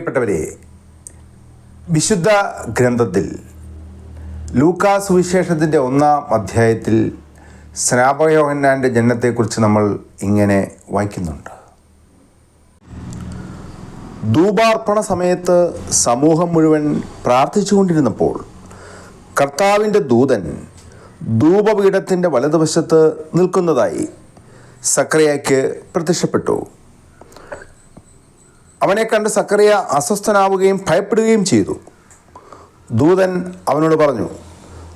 പ്രിയപ്പെട്ടവരെ വിശുദ്ധ ഗ്രന്ഥത്തിൽ ലൂക്കാ സുവിശേഷത്തിന്റെ ഒന്നാം അധ്യായത്തിൽ സ്നാപയോഹന്നാന്റെ ജനനത്തെക്കുറിച്ച് നമ്മൾ ഇങ്ങനെ വായിക്കുന്നുണ്ട്. ധൂപാർപ്പണ സമയത്ത് സമൂഹം മുഴുവൻ പ്രാർത്ഥിച്ചുകൊണ്ടിരുന്നപ്പോൾ കർത്താവിന്റെ ദൂതൻ ധൂപപീഠത്തിന്റെ വലതുവശത്ത് നിൽക്കുന്നതായി സക്രയയ്ക്ക് പ്രത്യക്ഷപ്പെട്ടു. അവനെ കണ്ട് സക്കറിയ അസ്വസ്ഥനാവുകയും ഭയപ്പെടുകയും ചെയ്തു. ദൂതൻ അവനോട് പറഞ്ഞു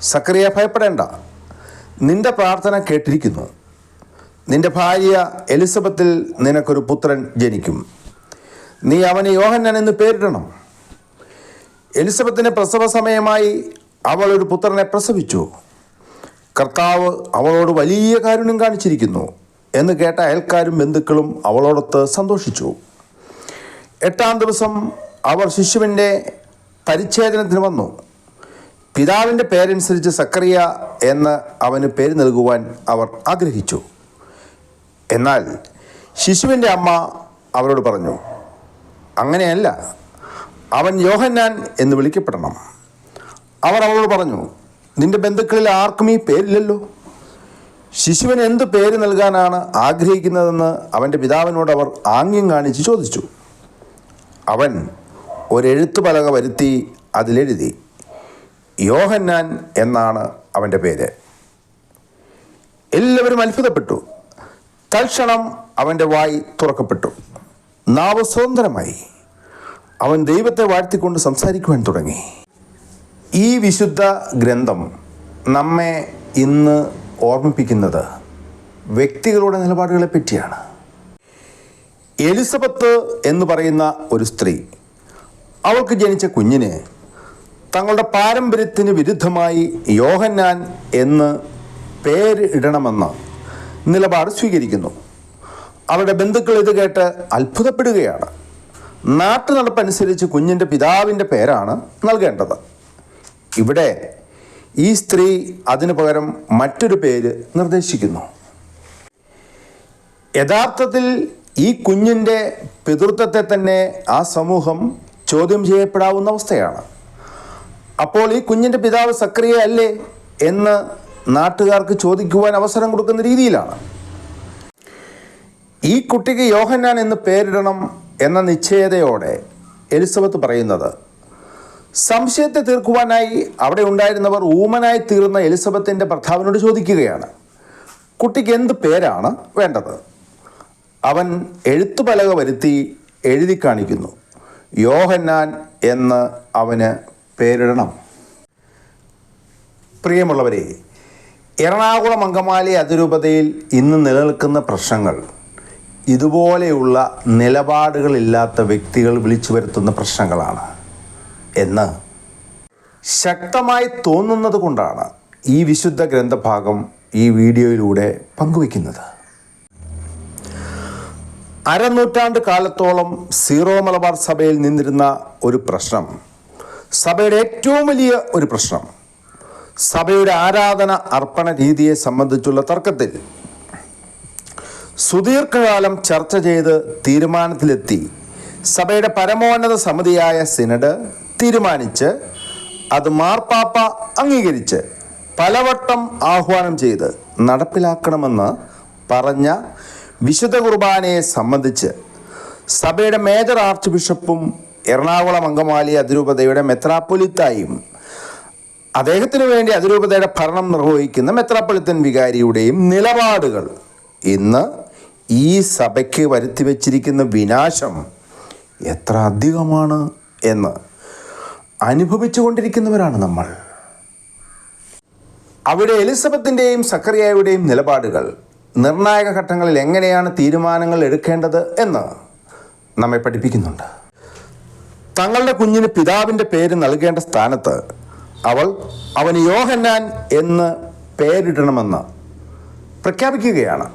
സക്കറിയ ഭയപ്പെടേണ്ട. നിന്റെ പ്രാർത്ഥന കേട്ടിരിക്കുന്നു. നിന്റെ ഭാര്യ എലിസബത്തിൽ നിനക്കൊരു പുത്രൻ ജനിക്കും. നീ അവന് യോഹന്നൻ എന്ന് പേരിടണം. എലിസബത്തിന് പ്രസവ സമയമായി അവൾ ഒരു പുത്രനെ പ്രസവിച്ചു. കർത്താവ് അവളോട് വലിയ കാരുണ്യം കാണിച്ചിരിക്കുന്നു എന്ന് കേട്ട അയൽക്കാരും ബന്ധുക്കളും അവളോടൊത്ത് സന്തോഷിച്ചു. എട്ടാം ദിവസം അവർ ശിശുവിന്റെ പരിച്ഛേദനത്തിന് വന്നു. പിതാവിന്റെ പേരനുസരിച്ച് സക്കറിയ എന്ന് അവന് പേര് നൽകുവാൻ അവർ ആഗ്രഹിച്ചു. എന്നാൽ ശിശുവിന്റെ അമ്മ അവരോട് പറഞ്ഞു അങ്ങനെയല്ല അവൻ യോഹന്നാൻ എന്ന് വിളിക്കപ്പെടണം. അവർ അവളോട് പറഞ്ഞു നിന്റെ ബന്ധുക്കളിൽ ആർക്കും ഈ പേരില്ലല്ലോ. ശിശുവിന് എന്ത് പേര് നൽകാനാണ് ആഗ്രഹിക്കുന്നതെന്ന് അവന്റെ പിതാവിനോട് അവർ ആംഗ്യം കാണിച്ച് ചോദിച്ചു. അവൻ ഒരെഴുത്തു പലക വരുത്തി അതിലെഴുതി. യോഹന്നാൻ എന്നാണ് അവന്റെ പേര്. എല്ലാവരും അത്ഭുതപ്പെട്ടു. തൽക്ഷണം അവന്റെ വായി തുറക്കപ്പെട്ടു. നാവ് സ്വതന്ത്രമായി. അവൻ ദൈവത്തെ വാഴ്ത്തിക്കൊണ്ട് സംസാരിക്കുവാൻ തുടങ്ങി. ഈ വിശുദ്ധ ഗ്രന്ഥം നമ്മെ ഇന്ന് ഓർമ്മിപ്പിക്കുന്നത് വ്യക്തികളുടെ നിലപാടുകളെ പറ്റിയാണ്. എലിസബത്ത് എന്ന് പറയുന്ന ഒരു സ്ത്രീ. അവൾക്ക് ജനിച്ച കുഞ്ഞിനെ തങ്ങളുടെ പാരമ്പര്യത്തിന് വിരുദ്ധമായി യോഹന്നാൻ എന്ന് പേര് ഇടണമെന്ന് നിലപാട് സ്വീകരിക്കുന്നു. അവരുടെ ബന്ധുക്കൾ ഇത് കേട്ട് അത്ഭുതപ്പെടുകയാണ്. നാട്ടു നടപ്പനുസരിച്ച് കുഞ്ഞിന്റെ പിതാവിന്റെ പേരാണ് നൽകേണ്ടത്. ഇവിടെ ഈ സ്ത്രീ അതിനു പകരം മറ്റൊരു പേര് നിർദ്ദേശിക്കുന്നു. യഥാർത്ഥത്തിൽ ഈ കുഞ്ഞിന്റെ പിതൃത്വത്തെ തന്നെ ആ സമൂഹം ചോദ്യം ചെയ്യപ്പെടാവുന്ന അവസ്ഥയാണ്. അപ്പോൾ ഈ കുഞ്ഞിന്റെ പിതാവ് സക്രിയ അല്ലേ എന്ന് നാട്ടുകാർക്ക് ചോദിക്കുവാൻ അവസരം കൊടുക്കുന്ന രീതിയിലാണ്. ഈ കുട്ടിക്ക് യോഹന്നാൻ എന്ന് പേരിടണം എന്ന നിശ്ചയതയോടെ എലിസബത്ത് പറയുന്നത് സംശയത്തെ തീർക്കുവാനായി അവിടെ ഉണ്ടായിരുന്നവർ ഊമനായി തീർന്ന എലിസബത്തിന്റെ ഭർത്താവിനോട് ചോദിക്കുകയാണ്. കുട്ടിക്ക് എന്ത് പേരാണ് വേണ്ടത്? അവൻ എഴുത്തുപലക വരുത്തി എഴുതി കാണിക്കുന്നു. യോഹന്നാൻ എന്ന് അവന് പേരിടണം. പ്രിയമുള്ളവരെ എറണാകുളം അങ്കമാലി അതിരൂപതയിൽ ഇന്ന് നിലനിൽക്കുന്ന പ്രശ്നങ്ങൾ ഇതുപോലെയുള്ള നിലപാടുകളില്ലാത്ത വ്യക്തികൾ വിളിച്ചു വരുത്തുന്ന പ്രശ്നങ്ങളാണ് എന്ന് ശക്തമായി തോന്നുന്നത് കൊണ്ടാണ് ഈ വിശുദ്ധ ഗ്രന്ഥഭാഗം ഈ വീഡിയോയിലൂടെ പങ്കുവയ്ക്കുന്നത്. അരനൂറ്റാണ്ട് കാലത്തോളം സീറോ മലബാർ സഭയിൽ നിന്നിരുന്ന ഒരു പ്രശ്നം. സഭയുടെ ഏറ്റവും വലിയ ഒരു പ്രശ്നം. സഭയുടെ ആരാധന അർപ്പണ രീതിയെ സംബന്ധിച്ചുള്ള തർക്കത്തിൽ. സുദീർഘകാലം ചർച്ച ചെയ്ത് തീരുമാനത്തിലെത്തി. സഭയുടെ പരമോന്നത സമിതിയായ സിനഡ് തീരുമാനിച്ച് അത് മാർപ്പാപ്പ അംഗീകരിച്ച് പലവട്ടം ആഹ്വാനം ചെയ്ത് നടപ്പിലാക്കണമെന്ന് പറഞ്ഞ വിശുദ്ധ കുർബാനയെ സംബന്ധിച്ച് സഭയുടെ മേജർ ആർച്ച് ബിഷപ്പും എറണാകുളം അങ്കമാലി അതിരൂപതയുടെ മെത്രാപ്പൊലിത്തായും അദ്ദേഹത്തിന് വേണ്ടി അതിരൂപതയുടെ ഭരണം നിർവഹിക്കുന്ന മെത്രാപ്പൊലിത്തൻ വികാരിയുടെയും നിലപാടുകൾ ഇന്ന് ഈ സഭയ്ക്ക് വരുത്തി വച്ചിരിക്കുന്ന വിനാശം എത്ര അധികമാണ് എന്ന് അനുഭവിച്ചു കൊണ്ടിരിക്കുന്നവരാണ് നമ്മൾ. അവിടെ എലിസബത്തിന്റെയും സക്കറിയായുടെയും നിലപാടുകൾ നിർണായക ഘട്ടങ്ങളിൽ എങ്ങനെയാണ് തീരുമാനങ്ങൾ എടുക്കേണ്ടത് എന്ന് നമ്മെ പഠിപ്പിക്കുന്നുണ്ട്. തങ്ങളുടെ കുഞ്ഞിന് പിതാവിന്റെ പേര് നൽകേണ്ട സ്ഥാനത്ത് അവൾ അവന് യോഹന്നാൻ എന്ന് പേരിടണമെന്ന് പ്രഖ്യാപിക്കുകയാണ്.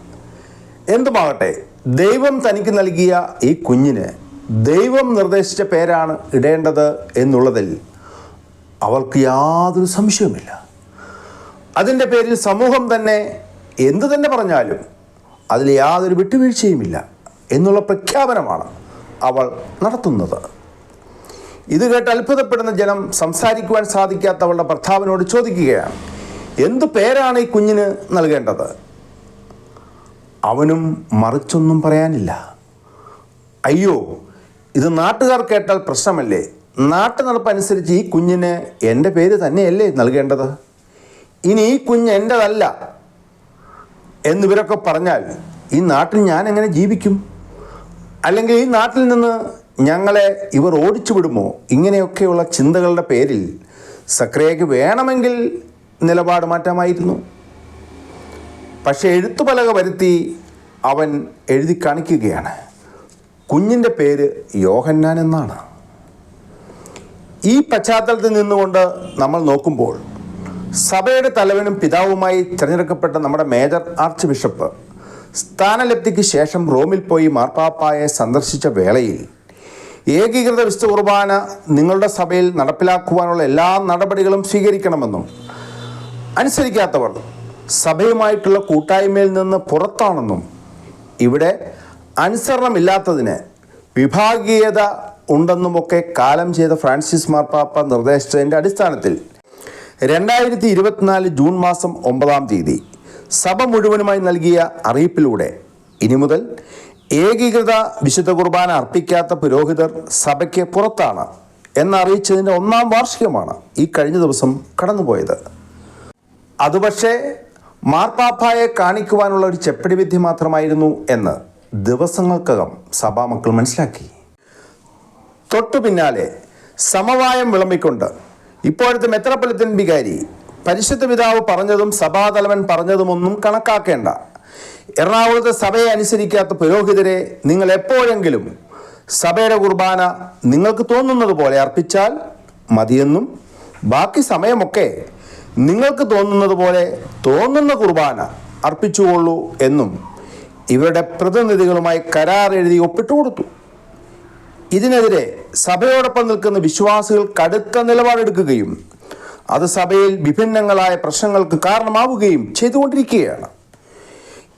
എന്തുമാകട്ടെ ദൈവം തനിക്ക് നൽകിയ ഈ കുഞ്ഞിന് ദൈവം നിർദ്ദേശിച്ച പേരാണ് ഇടേണ്ടത് എന്നുള്ളതിൽ അവൾക്ക് യാതൊരു സംശയവുമില്ല. അതിന്റെ പേരിൽ സമൂഹം തന്നെ എന്തു തന്നെ പറഞ്ഞാലും അതിൽ യാതൊരു വിട്ടുവീഴ്ചയുമില്ല എന്നുള്ള പ്രഖ്യാപനമാണ് അവൾ നടത്തുന്നത്. ഇത് കേട്ട് അത്ഭുതപ്പെടുന്ന ജനം സംസാരിക്കുവാൻ സാധിക്കാത്തവളുടെ ഭർത്താവിനോട് ചോദിക്കുകയാണ് എന്തു പേരാണ് ഈ കുഞ്ഞിന് നൽകേണ്ടത്? അവനും മറിച്ചൊന്നും പറയാനില്ല. അയ്യോ ഇത് നാട്ടുകാർ കേട്ടാൽ പ്രശ്നമല്ലേ? നാട്ടു നടപ്പനുസരിച്ച് ഈ കുഞ്ഞിന് എന്റെ പേര് തന്നെയല്ലേ നൽകേണ്ടത്? ഇനി ഈ കുഞ്ഞ് എന്റെതല്ല. എന്നിവരൊക്കെ പറഞ്ഞാൽ ഈ നാട്ടിൽ ഞാൻ എങ്ങനെ ജീവിക്കും? അല്ലെങ്കിൽ ഈ നാട്ടിൽ നിന്ന് ഞങ്ങളെ ഇവർ ഓടിച്ചു വിടുമോ? ഇങ്ങനെയൊക്കെയുള്ള ചിന്തകളുടെ പേരിൽ സക്രിയയ്ക്ക് വേണമെങ്കിൽ നിലപാട് മാറ്റാമായിരുന്നു. പക്ഷേ എഴുത്തുപലക വരുത്തി അവൻ എഴുതി കാണിക്കുകയാണ്. കുഞ്ഞിന്റെ പേര് യോഹന്നാൻ എന്നാണ്. ഈ പശ്ചാത്തലത്തിൽ നിന്നുകൊണ്ട് നമ്മൾ നോക്കുമ്പോൾ സഭയുടെ തലവനും പിതാവുമായി തിരഞ്ഞെടുക്കപ്പെട്ട നമ്മുടെ മേജർ ആർച്ച് ബിഷപ്പ് സ്ഥാനലബ്ധിക്ക് ശേഷം റോമിൽ പോയി മാർപ്പാപ്പായെ സന്ദർശിച്ച വേളയിൽ ഏകീകൃത വിശുദ്ധ കുർബാന നിങ്ങളുടെ സഭയിൽ നടപ്പിലാക്കുവാനുള്ള എല്ലാ നടപടികളും സ്വീകരിക്കണമെന്നും അനുസരിക്കാത്തവർ സഭയുമായിട്ടുള്ള കൂട്ടായ്മയിൽ നിന്ന് പുറത്താണെന്നും ഇവിടെ അനുസരണമില്ലാത്തതിന് വിഭാഗീയത ഉണ്ടെന്നുമൊക്കെ കാലം ചെയ്ത ഫ്രാൻസിസ് മാർപ്പാപ്പ നിർദ്ദേശിച്ചതിന്റെ അടിസ്ഥാനത്തിൽ രണ്ടായിരത്തി ഇരുപത്തിനാല് ജൂൺ മാസം ഒമ്പതാം തീയതി സഭ മുഴുവനുമായി നൽകിയ അറിയിപ്പിലൂടെ ഇനി മുതൽ ഏകീകൃത വിശുദ്ധ കുർബാന അർപ്പിക്കാത്ത പുരോഹിതർ സഭയ്ക്ക് പുറത്താണ് എന്നറിയിച്ചതിന്റെ ഒന്നാം വാർഷികമാണ് ഈ കഴിഞ്ഞ ദിവസം കടന്നുപോയത്. അത് പക്ഷേ മാർപ്പാപ്പായെ കാണിക്കുവാനുള്ള ഒരു ചെപ്പടി വിദ്യ മാത്രമായിരുന്നു എന്ന് ദിവസങ്ങൾക്കകം സഭാ മക്കൾ മനസ്സിലാക്കി. തൊട്ടു പിന്നാലെ സമവായം വിളമ്പിക്കൊണ്ട് ഇപ്പോഴത്തെ മെത്രപ്പൊലിത്തൻ വികാരി പരിശുദ്ധ പിതാവ് പറഞ്ഞതും സഭാതലവൻ പറഞ്ഞതുമൊന്നും കണക്കാക്കേണ്ട. എറണാകുളത്തെ സഭയെ അനുസരിക്കാത്ത പുരോഹിതരെ നിങ്ങൾ എപ്പോഴെങ്കിലും സഭയുടെ കുർബാന നിങ്ങൾക്ക് തോന്നുന്നത് പോലെ അർപ്പിച്ചാൽ മതിയെന്നും ബാക്കി സമയമൊക്കെ നിങ്ങൾക്ക് തോന്നുന്നത് പോലെ തോന്നുന്ന കുർബാന അർപ്പിച്ചുകൊള്ളൂ എന്നും ഇവരുടെ പ്രതിനിധികളുമായി കരാർ എഴുതി ഒപ്പിട്ടു കൊടുത്തു ഇതിനെതിരെ സഭയോടൊപ്പം നിൽക്കുന്ന വിശ്വാസികൾ കടുത്ത നിലപാടെടുക്കുകയും അത് സഭയിൽ വിഭിന്നങ്ങളായ പ്രശ്നങ്ങൾക്ക് കാരണമാവുകയും ചെയ്തുകൊണ്ടിരിക്കുകയാണ്.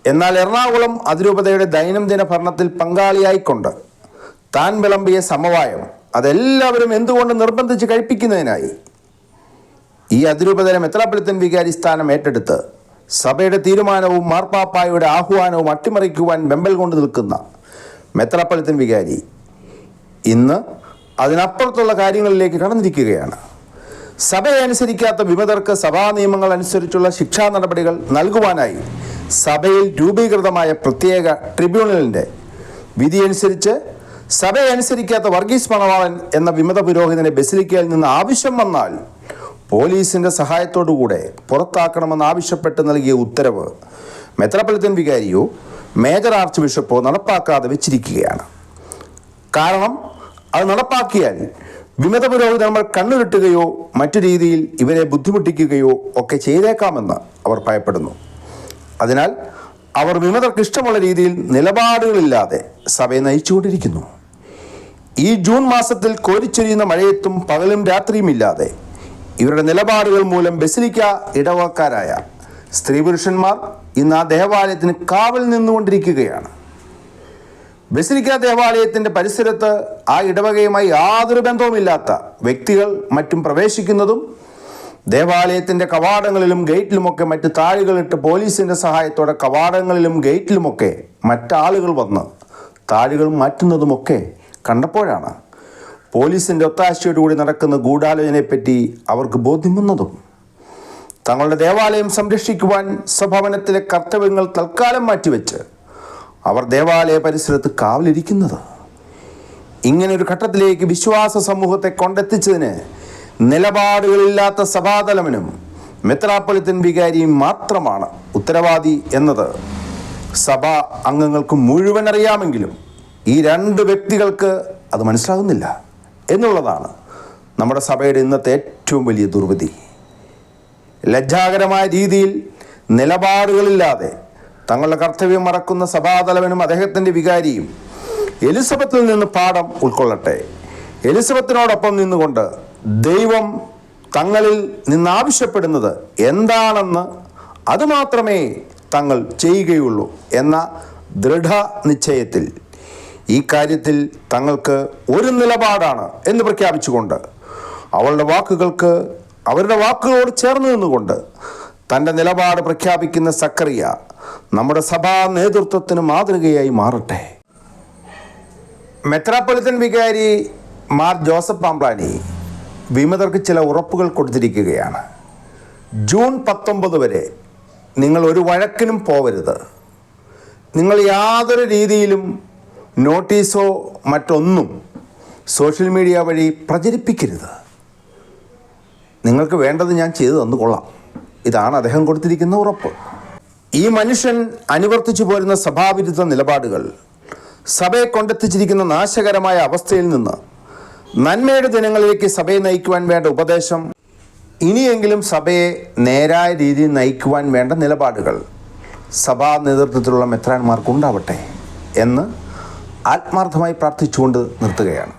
എന്നാൽ എറണാകുളം അതിരൂപതയുടെ ദൈനംദിന ഭരണത്തിൽ പങ്കാളിയായിക്കൊണ്ട് താൻ വിളമ്പിയ സമവായം അതെല്ലാവരും എന്തുകൊണ്ട് നിർബന്ധിച്ച് കഴിപ്പിക്കുന്നതിനായി? ഈ അതിരൂപതര മെത്രാപ്പൊലിത്തൻ വികാരി സ്ഥാനം ഏറ്റെടുത്ത് സഭയുടെ തീരുമാനവും മാർപ്പാപ്പായുടെ ആഹ്വാനവും അട്ടിമറിക്കുവാൻ വെമ്പൽ കൊണ്ട് നിൽക്കുന്ന മെത്രാപ്പൊലിത്തൻ വികാരി ഇന്ന് അതിനപ്പുറത്തുള്ള കാര്യങ്ങളിലേക്ക് കടന്നിരിക്കുകയാണ്. സഭയെ അനുസരിക്കാത്ത വിമതർക്ക് സഭാ നിയമങ്ങൾ അനുസരിച്ചുള്ള ശിക്ഷാ നടപടികൾ നൽകുവാനായി സഭയിൽ രൂപീകൃതമായ പ്രത്യേക ട്രിബ്യൂണലിന്റെ വിധിയനുസരിച്ച് സഭയെ അനുസരിക്കാത്ത വർഗീസ് മണവാളൻ എന്ന വിമത പുരോഹിതനെ ബസിലിക്കയിൽ നിന്ന് ആവശ്യം വന്നാൽ പോലീസിന്റെ സഹായത്തോടുകൂടെ പുറത്താക്കണമെന്ന് ആവശ്യപ്പെട്ട് നൽകിയ ഉത്തരവ് മെത്രാപ്പൊലിത്തൻ വികാരിയോ മേജർ ആർച്ച് ബിഷപ്പോ നടപ്പാക്കാതെ വെച്ചിരിക്കുകയാണ്. കാരണം അത് നടപ്പാക്കിയാൽ വിമത പുരോഹിതന്മാർ കണ്ണുരുട്ടുകയോ മറ്റു രീതിയിൽ ഇവരെ ബുദ്ധിമുട്ടിക്കുകയോ ഒക്കെ ചെയ്തേക്കാമെന്ന് അവർ ഭയപ്പെടുന്നു. അതിനാൽ അവർ വിമതർക്ക് ഇഷ്ടമുള്ള രീതിയിൽ നിലപാടുകളില്ലാതെ സഭയെ നയിച്ചുകൊണ്ടിരിക്കുന്നു. ഈ ജൂൺ മാസത്തിൽ കോരിച്ചൊരിയുന്ന മഴയത്തും പകലും രാത്രിയും ഇല്ലാതെ ഇവരുടെ നിലപാടുകൾ മൂലം ബസിലിക്ക ഇടവക്കാരായ സ്ത്രീ പുരുഷന്മാർ ഇന്ന് ആ ദേവാലയത്തിന് കാവൽ നിന്നുകൊണ്ടിരിക്കുകയാണ്. ബസിലിക്ക ദേവാലയത്തിന്റെ പരിസരത്ത് ആ ഇടവകയുമായി യാതൊരു ബന്ധവുമില്ലാത്ത വ്യക്തികൾ മറ്റും പ്രവേശിക്കുന്നതും ദേവാലയത്തിന്റെ കവാടങ്ങളിലും ഗേറ്റിലുമൊക്കെ മറ്റ് താഴികളിട്ട് പോലീസിന്റെ സഹായത്തോടെ കവാടങ്ങളിലും ഗേറ്റിലുമൊക്കെ മറ്റാളുകൾ വന്ന് താഴികൾ മാറ്റുന്നതുമൊക്കെ കണ്ടപ്പോഴാണ് പോലീസിന്റെ ഒത്താശയോടുകൂടി നടക്കുന്ന ഗൂഢാലോചനയെപ്പറ്റി അവർക്ക് ബോധ്യം വന്നതും തങ്ങളുടെ ദേവാലയം സംരക്ഷിക്കുവാൻ സ്വഭവനത്തിലെ കർത്തവ്യങ്ങൾ തൽക്കാലം മാറ്റിവെച്ച് അവർ ദേവാലയ പരിസരത്ത് കാവലിരിക്കുന്നത്. ഇങ്ങനെ ഒരു ഘട്ടത്തിലേക്ക് വിശ്വാസ സമൂഹത്തെ കൊണ്ടെത്തിച്ചതിന് നിലപാടുകളില്ലാത്ത സഭാതലമനും മെത്രാപ്പൊലിത്തൻ വികാരിയും മാത്രമാണ് ഉത്തരവാദി എന്നത്. സഭാ അംഗങ്ങൾക്ക് മുഴുവൻ അറിയാമെങ്കിലും ഈ രണ്ട് വ്യക്തികൾക്ക് അത് മനസ്സിലാകുന്നില്ല എന്നുള്ളതാണ് നമ്മുടെ സഭയുടെ ഇന്നത്തെ ഏറ്റവും വലിയ ദുർവിധി. ലജ്ജാകരമായ രീതിയിൽ നിലപാടുകളില്ലാതെ തങ്ങളുടെ കർത്തവ്യം മറക്കുന്ന സഭാതലവനും അദ്ദേഹത്തിന്റെ വികാരിയും എലിസബത്തിൽ നിന്ന് പാഠം ഉൾക്കൊള്ളട്ടെ. എലിസബത്തിനോടൊപ്പം നിന്നുകൊണ്ട് ദൈവം തങ്ങളിൽ നിന്നാവശ്യപ്പെടുന്നത് എന്താണെന്ന് അതുമാത്രമേ തങ്ങൾ ചെയ്യുകയുള്ളൂ എന്ന ദൃഢ നിശ്ചയത്തിൽ ഈ കാര്യത്തിൽ തങ്ങൾക്ക് ഒരു നിലപാടാണ് എന്ന് പ്രഖ്യാപിച്ചുകൊണ്ട് അവളുടെ വാക്കുകൾക്ക് അവരുടെ വാക്കുകളോട് ചേർന്ന് നിന്നുകൊണ്ട് തന്റെ നിലപാട് പ്രഖ്യാപിക്കുന്ന സക്കറിയ നമ്മുടെ സഭാ നേതൃത്വത്തിന് മാതൃകയായി മാറട്ടെ. മെത്രാപ്പൊലിത്തൻ വികാരി മാർ ജോസഫ് പാമ്പ്രാനി വിമതർക്ക് ചില ഉറപ്പുകൾ കൊടുത്തിരിക്കുകയാണ്. ജൂൺ പത്തൊമ്പത് വരെ നിങ്ങൾ ഒരു വഴക്കിനും പോവരുത്. നിങ്ങൾ യാതൊരു രീതിയിലും നോട്ടീസോ മറ്റൊന്നും സോഷ്യൽ മീഡിയ വഴി പ്രചരിപ്പിക്കരുത്. നിങ്ങൾക്ക് വേണ്ടത് ഞാൻ ചെയ്തു തന്നുകൊള്ളാം ഇതാണ് അദ്ദേഹം കൊടുത്തിരിക്കുന്ന ഉറപ്പ്. ഈ മനുഷ്യൻ അനുവർത്തിച്ചു പോരുന്ന സഭാവിരുദ്ധ നിലപാടുകൾ സഭയെ കൊണ്ടെത്തിച്ചിരിക്കുന്ന നാശകരമായ അവസ്ഥയിൽ നിന്ന് നന്മയുടെ ദിനങ്ങളിലേക്ക് സഭയെ നയിക്കുവാൻ വേണ്ട ഉപദേശം ഇനിയെങ്കിലും സഭയെ നേരായ രീതിയിൽ നയിക്കുവാൻ വേണ്ട നിലപാടുകൾ സഭാ നേതൃത്വത്തിലുള്ള മെത്രാന്മാർക്കുണ്ടാവട്ടെ എന്ന് ആത്മാർത്ഥമായി പ്രാർത്ഥിച്ചുകൊണ്ട് നിർത്തുകയാണ്.